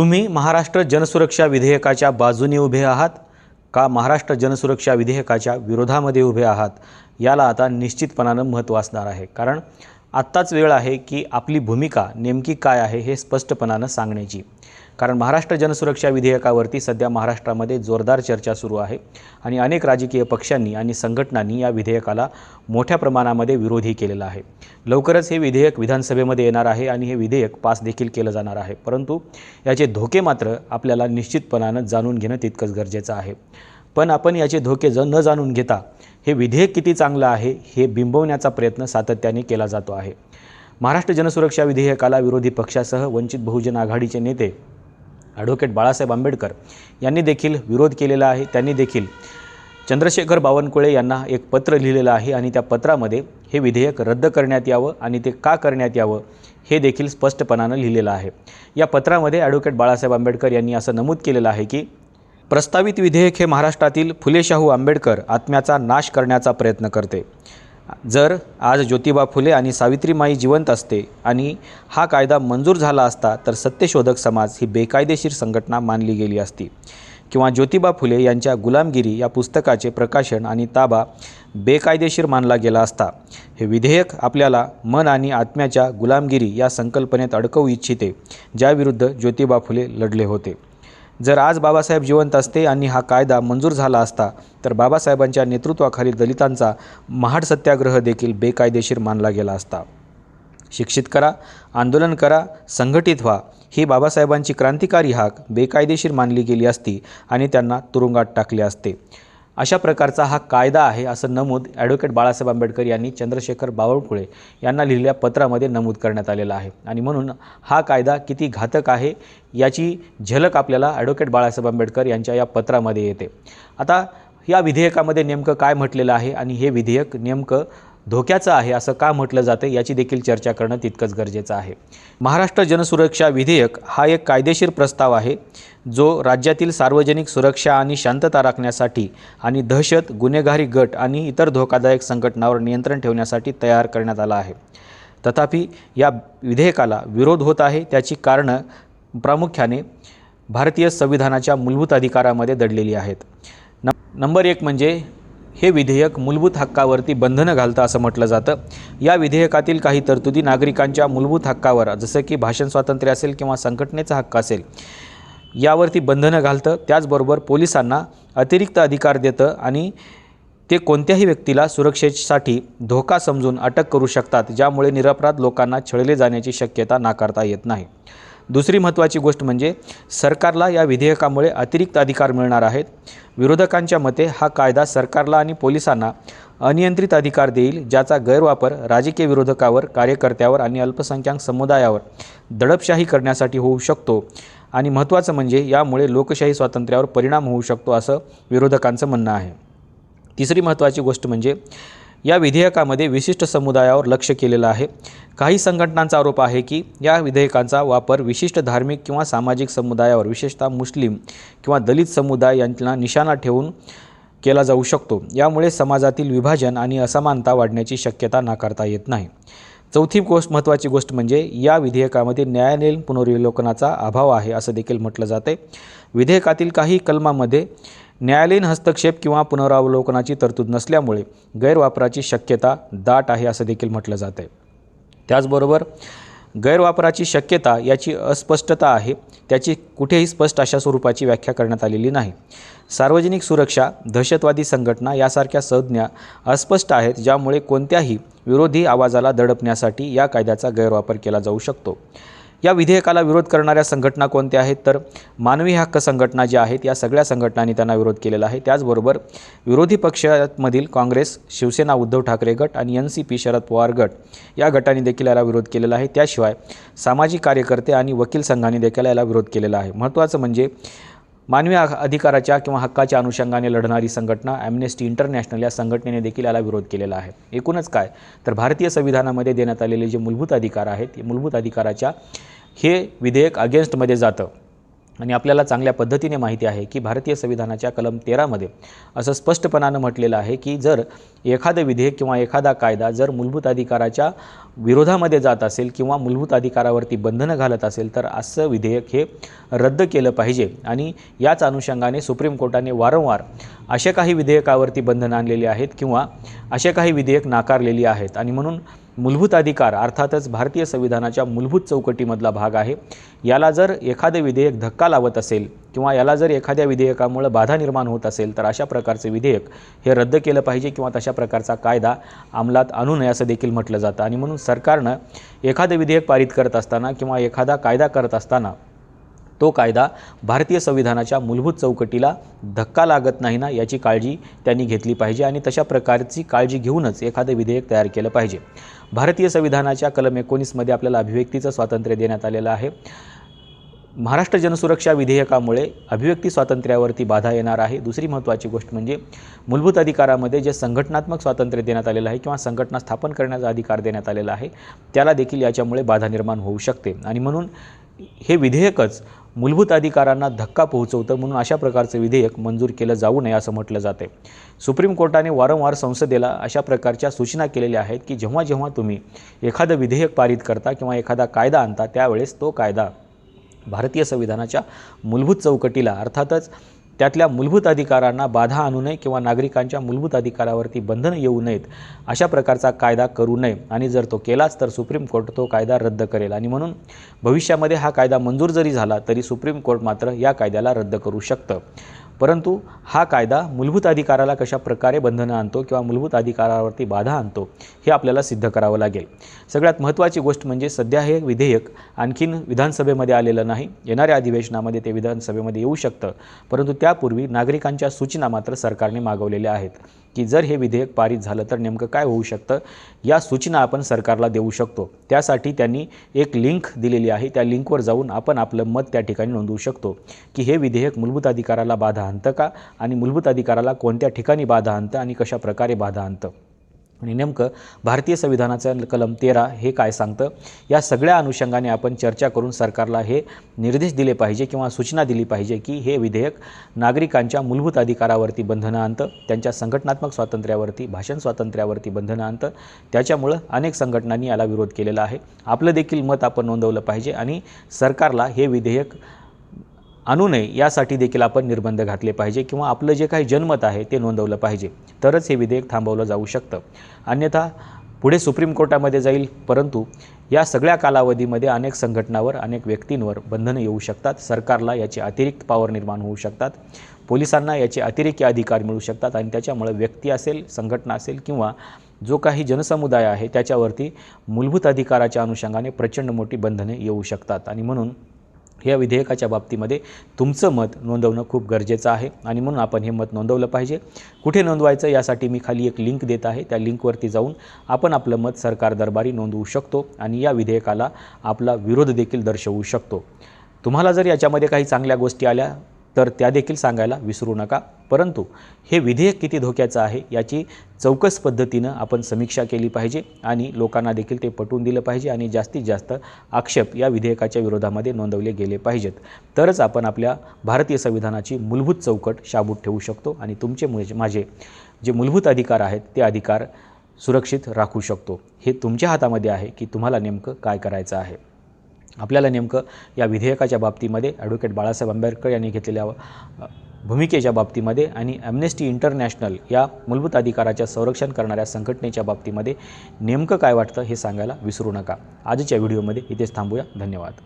तुम्ही महाराष्ट्र जनसुरक्षा विधेयकाच्या बाजूने उभे आहात का महाराष्ट्र जनसुरक्षा विधेयकाच्या विरोधामध्ये उभे आहात? याला आता निश्चितपणानं महत्त्व असणार आहे. कारण आत्ताच वेळ आहे की आपली भूमिका नेमकी काय आहे हे स्पष्टपणानं सांगण्याची. कारण महाराष्ट्र जनसुरक्षा विधेयकावरती सध्या महाराष्ट्रामध्ये जोरदार चर्चा सुरू आहे आणि अनेक राजकीय पक्षांनी आणि संघटनांनी या विधेयकाला मोठ्या प्रमाणामध्ये विरोधी केलेला आहे. लवकरच हे विधेयक विधानसभेमध्ये येणार आहे आणि हे विधेयक पास देखील केलं जाणार आहे. परंतु याचे धोके मात्र आपल्याला निश्चितपणानं जाणून घेणं तितकंच गरजेचं आहे. पण आपण याचे धोके ज न जाणून घेता हे विधेयक किती चांगलं आहे हे बिंबवण्याचा प्रयत्न सातत्याने केला जातो आहे. महाराष्ट्र जनसुरक्षा विधेयकाला विरोधी पक्षासह वंचित बहुजन आघाडीचे नेते ॲडव्होकेट बाळासाहेब आंबेडकर यांनी देखील विरोध केलेला आहे. त्यांनी देखील चंद्रशेखर बावनकुळे यांना एक पत्र लिहिलेलं आहे आणि त्या पत्रामध्ये हे विधेयक रद्द करण्यात यावं आणि ते का करण्यात यावं हे देखील स्पष्टपणानं लिहिलेलं आहे. या पत्रामध्ये ॲडव्होकेट बाळासाहेब आंबेडकर यांनी असं नमूद केलेलं आहे की प्रस्तावित विधेयक हे महाराष्ट्रातील फुले शाहू आंबेडकर आत्म्याचा नाश करण्याचा प्रयत्न करते. जर आज ज्योतिबा फुले आणि सावित्रीमाई जिवंत असते आणि हा कायदा मंजूर झाला असता तर सत्यशोधक समाज ही बेकायदेशीर संघटना मानली गेली असती. किंवा ज्योतिबा फुले यांच्या गुलामगिरी या पुस्तकाचे प्रकाशन आणि ताबा बेकायदेशीर मानला गेला असता. हे विधेयक आपल्याला मन आणि आत्म्याच्या गुलामगिरी या संकल्पनेत अडकवू इच्छिते ज्याविरुद्ध ज्योतिबा फुले लढले होते. जर आज बाबासाहेब जिवंत असते आणि हा कायदा मंजूर झाला असता तर बाबासाहेबांच्या नेतृत्वाखाली दलितांचा महाड सत्याग्रह देखील बेकायदेशीर मानला गेला असता. शिक्षित करा आंदोलन करा संघटित व्हा ही बाबासाहेबांची क्रांतिकारी हाक बेकायदेशीर मानली गेली असती आणि त्यांना तुरुंगात टाकले असते. अशा प्रकारचा हा कायदा आहे असं नमूद ॲडव्होकेट बाळासाहेब आंबेडकर यांनी चंद्रशेखर बावळकुळे यांना लिहिलेल्या पत्रामध्ये नमूद करण्यात आलेला आहे. आणि म्हणून हा कायदा किती घातक आहे याची झलक आपल्याला ॲडव्होकेट बाळासाहेब आंबेडकर यांच्या या पत्रामध्ये येते. आता या विधेयकामध्ये नेमकं काय म्हटलेलं आहे आणि हे विधेयक नेमकं धोक्याचं आहे असं का म्हटलं जातं याची देखील चर्चा करणं तितकंच गरजेचं आहे. महाराष्ट्र जनसुरक्षा विधेयक हा एक कायदेशीर प्रस्ताव आहे जो राज्यातील सार्वजनिक सुरक्षा आणि शांतता राखण्यासाठी आणि दहशत गुन्हेगारी गट आणि इतर धोकादायक संघटनावर नियंत्रण ठेवण्यासाठी तयार करण्यात आला आहे. तथापि या विधेयकाला विरोध होत आहे त्याची कारणं प्रामुख्याने भारतीय संविधानाच्या मूलभूत अधिकारामध्ये दडलेली आहेत. न नंबर एक म्हणजे हे विधेयक मूलभूत हक्कावरती बंधनं घालतं असं म्हटलं जातं. या विधेयकातील काही तरतुदी नागरिकांच्या मूलभूत हक्कावर जसं की भाषण स्वातंत्र्य असेल किंवा संघटनेचा हक्क असेल यावरती बंधनं घालतं. त्याचबरोबर पोलिसांना अतिरिक्त अधिकार देतं आणि ते कोणत्याही व्यक्तीला सुरक्षेसाठी धोका समजून अटक करू शकतात ज्यामुळे निरपराध लोकांना छळले जाण्याची शक्यता नाकारता येत नाही. दुसरी महत्त्वाची गोष्ट म्हणजे सरकारला या विधेयकामुळे अतिरिक्त अधिकार मिळणार आहेत. विरोधकांच्या मते हा कायदा सरकारला आणि पोलिसांना अनियंत्रित अधिकार देईल ज्याचा गैरवापर राजकीय विरोधकावर कार्यकर्त्यावर आणि अल्पसंख्याक समुदायावर दडपशाही करण्यासाठी होऊ शकतो. आणि महत्त्वाचं म्हणजे यामुळे लोकशाही स्वातंत्र्यावर परिणाम होऊ शकतो असं विरोधकांचं म्हणणं आहे. तिसरी महत्त्वाची गोष्ट म्हणजे या विधेयकामध्ये विशिष्ट समुदायावर लक्ष केलेलं आहे. काही संघटनांचा आरोप आहे की या विधेयकांचा वापर विशिष्ट धार्मिक किंवा सामाजिक समुदायावर विशेषतः मुस्लिम किंवा दलित समुदाय यांना निशाणा ठेवून केला जाऊ शकतो. यामुळे समाजातील विभाजन आणि असमानता वाढण्याची शक्यता नाकारता येत नाही. चौथी गोष्ट महत्त्वाची गोष्ट म्हणजे या विधेयकामध्ये न्यायालयीन पुनर्विलोकनाचा अभाव आहे असं देखील म्हटलं जाते. विधेयकातील काही कलमामध्ये न्यायालयीन हस्तक्षेप किंवा पुनरावलोकनाची तरतूद नसल्यामुळे गैरवापराची शक्यता दाट आहे असं देखील म्हटलं जातं. आहे त्याचबरोबर गैरवापराची शक्यता याची अस्पष्टता आहे त्याची कुठेही स्पष्ट अशा स्वरूपाची व्याख्या करण्यात आलेली नाही. सार्वजनिक सुरक्षा दहशतवादी संघटना यासारख्या संज्ञा अस्पष्ट आहेत ज्यामुळे कोणत्याही विरोधी आवाजाला दडपण्यासाठी या कायद्याचा गैरवापर केला जाऊ शकतो. या विधेयकाला विरोध करणाऱ्या संघटना कोणत्या आहेत? तर मानवी हक्क संघटना ज्या आहेत या सगळ्या संघटनांनी त्यांना विरोध केलेला आहे. त्याचबरोबर विरोधी पक्षामधील काँग्रेस शिवसेना उद्धव ठाकरे गट आणि N C P Sharad Pawar गट या गटांनी देखील याला विरोध केलेला आहे. त्याशिवाय सामाजिक कार्यकर्ते आणि वकील संघांनी देखील याला विरोध केलेला आहे. महत्त्वाचं म्हणजे मानवी अधिकाराच्या किंवा हक्काच्या अनुषंगाने लढणारी संघटना ॲम्नेस्टी इंटरनॅशनल या संघटनेने देखील याला विरोध केलेला आहे. एकूणच काय? तर भारतीय संविधानामध्ये देण्यात आलेले जे मूलभूत अधिकार आहेत ते मूलभूत अधिकाराच्या हे विधेयक अगेन्स्टमध्ये जातं. आणि आपल्याला चांगल्या पद्धतीने माहिती आहे की भारतीय संविधानाच्या कलम तेरामध्ये असं स्पष्टपणानं म्हटलेलं आहे की जर एखादं विधेयक किंवा एखादा कायदा जर मूलभूत अधिकाराच्या विरोधामध्ये जात असेल किंवा मूलभूत अधिकारावरती बंधनं घालत असेल तर असं विधेयक हे रद्द केलं पाहिजे. आणि याच अनुषंगाने सुप्रीम कोर्टाने वारंवार अशा काही विधेयकावरती बंधनं आणलेली आहेत किंवा अशा काही विधेयक नाकारलेली आहेत. आणि म्हणून मूलभूत अधिकार अर्थातच भारतीय संविधानाच्या मूलभूत चौकटीमधला भाग आहे. याला जर एखादं विधेयक धक्का लावत असेल किंवा याला जर एखाद्या विधेयकामुळं बाधा निर्माण होत असेल तर अशा प्रकारचे विधेयक हे रद्द केलं पाहिजे किंवा तशा प्रकारचा कायदा अंमलात आणू नये असं देखील म्हटलं जातं. आणि म्हणून सरकारनं एखादं विधेयक पारित करत असताना किंवा एखादा कायदा करत असताना तो कायदा भारतीय संविधानाच्या मूलभूत चौकटीला धक्का लागत नाही ना याची काळजी त्यांनी घेतली पाहिजे आणि तशा प्रकारची काळजी घेऊनच एखादं विधेयक तयार केलं पाहिजे. भारतीय संविधानाच्या कलम एकोणीसमध्ये आपल्याला अभिव्यक्तीचं स्वातंत्र्य देण्यात आलेलं आहे. महाराष्ट्र जनसुरक्षा विधेयकामुळे अभिव्यक्ती स्वातंत्र्यावरती बाधा येणार आहे. दुसरी महत्त्वाची गोष्ट म्हणजे मूलभूत अधिकारामध्ये जे संघटनात्मक स्वातंत्र्य देण्यात आलेलं आहे किंवा संघटना स्थापन करण्याचा अधिकार देण्यात आलेला आहे त्याला देखील याच्यामुळे बाधा निर्माण होऊ शकते. आणि म्हणून हे विधेयकच मूलभूत अधिकारांना धक्का पोहोचवतं म्हणून अशा प्रकारचं विधेयक मंजूर केलं जाऊ नये असं म्हटलं जाते. सुप्रीम कोर्टाने वारंवार संसदेला अशा प्रकारच्या सूचना केलेल्या आहेत की जेव्हा जेव्हा तुम्ही एखादं विधेयक पारित करता किंवा एखादा कायदा आणता त्यावेळेस तो कायदा भारतीय संविधानाच्या मूलभूत चौकटीला अर्थातच त्यातल्या मूलभूत अधिकारांना बाधा आणू नये किंवा नागरिकांच्या मूलभूत अधिकारावरती बंधनं येऊ नयेत अशा प्रकारचा कायदा करू नये. आणि जर तो केलाच तर सुप्रीम कोर्ट तो कायदा रद्द करेल. आणि म्हणून भविष्यामध्ये हा कायदा मंजूर जरी झाला तरी सुप्रीम कोर्ट मात्र या कायद्याला रद्द करू शकतं. परंतु हा कायदा मूलभूत अधिकाराला कशा प्रकारे बंधनं आणतो किंवा मूलभूत अधिकारावरती बाधा आणतो हे आपल्याला सिद्ध करावं लागेल. सगळ्यात महत्त्वाची गोष्ट म्हणजे सध्या हे विधेयक आणखीन विधानसभेमध्ये आलेलं नाही. येणाऱ्या अधिवेशनामध्ये ते विधानसभेमध्ये येऊ शकतं. परंतु त्या त्यापूर्वी नागरिकांच्या सूचना मात्र सरकारने मागवलेल्या आहेत की जर हे विधेयक पारित झालं तर नेमकं काय होऊ शकतं? या सूचना आपण सरकारला देऊ शकतो. त्यासाठी त्यांनी एक लिंक दिलेली आहे. त्या लिंकवर जाऊन आपण आपलं मत त्या ठिकाणी नोंदवू शकतो की हे विधेयक मूलभूत अधिकाराला बाधा आणतं का? आणि मूलभूत अधिकाराला कोणत्या ठिकाणी बाधा आणतं? आणि कशा प्रकारे बाधा आणतं? आणि नेमकं भारतीय संविधानाचं कलम तेरा हे काय सांगतं? या सगळ्या अनुषंगाने आपण चर्चा करून सरकारला हे निर्देश दिले पाहिजे किंवा सूचना दिली पाहिजे की हे विधेयक नागरिकांच्या मूलभूत अधिकारावरती बंधनं आणतं त्यांच्या संघटनात्मक स्वातंत्र्यावरती भाषण स्वातंत्र्यावरती बंधनं आणतं. त्याच्यामुळं अनेक संघटनांनी याला विरोध केलेला आहे. आपलं देखील मत आपण नोंदवलं पाहिजे आणि सरकारला हे विधेयक आणू नये यासाठी देखील आपण निर्बंध घातले पाहिजे किंवा आपलं जे काही जनमत आहे ते नोंदवलं पाहिजे. तरच हे विधेयक थांबवलं जाऊ शकतं. अन्यथा पुढे सुप्रीम कोर्टामध्ये जाईल परंतु या सगळ्या कालावधीमध्ये अनेक संघटनावर अनेक व्यक्तींवर बंधनं येऊ शकतात. सरकारला याचे अतिरिक्त पॉवर निर्माण होऊ शकतात. पोलिसांना याचे अतिरिक्त अधिकार मिळू शकतात आणि त्याच्यामुळे व्यक्ती असेल संघटना असेल किंवा जो काही जनसमुदाय आहे त्याच्यावरती मूलभूत अधिकाराच्या अनुषंगाने प्रचंड मोठी बंधने येऊ शकतात. आणि म्हणून या विधेयकाच्या बाबतीमध्ये तुमचं मत नोंदवणं खूप गरजेचं आहे. आणि म्हणून आपण हे मत नोंदवलं पाहिजे. कुठे नोंदवायचं यासाठी मी खाली एक लिंक देत आहे. त्या लिंकवरती जाऊन आपण आपलं मत सरकार दरबारी नोंदवू शकतो आणि या विधेयकाला आपला विरोध देखील दर्शवू शकतो. तुम्हाला जर याच्यामध्ये काही चांगल्या गोष्टी आल्या तर त्या देखील सांगायला विसरू नका. परंतु हे विधेयक किती धोक्याचं आहे याची चौकस पद्धतीनं आपण समीक्षा केली पाहिजे आणि लोकांना देखील ते पटवून दिलं पाहिजे आणि जास्तीत जास्त आक्षेप या विधेयकाच्या विरोधामध्ये नोंदवले गेले पाहिजेत. तरच आपण आपल्या भारतीय संविधानाची मूलभूत चौकट शाबूत ठेवू शकतो आणि तुमचे माझे जे मूलभूत अधिकार आहेत ते अधिकार सुरक्षित राखू शकतो. हे तुमच्या हातामध्ये आहे की तुम्हाला नेमकं काय करायचं आहे? आपल्याला नेमकं या विधेयकाच्या बाबतीमध्ये ॲडव्होकेट बाळासाहेब आंबेडकर यांनी घेतलेल्या भूमिकेच्या बाबतीमध्ये आणि ॲम्नेस्टी इंटरनॅशनल या मूलभूत अधिकाराच्या संरक्षण करणाऱ्या संघटनेच्या बाबतीमध्ये नेमकं काय वाटतं हे सांगायला विसरू नका. आजच्या व्हिडिओमध्ये इथेच थांबूया. धन्यवाद.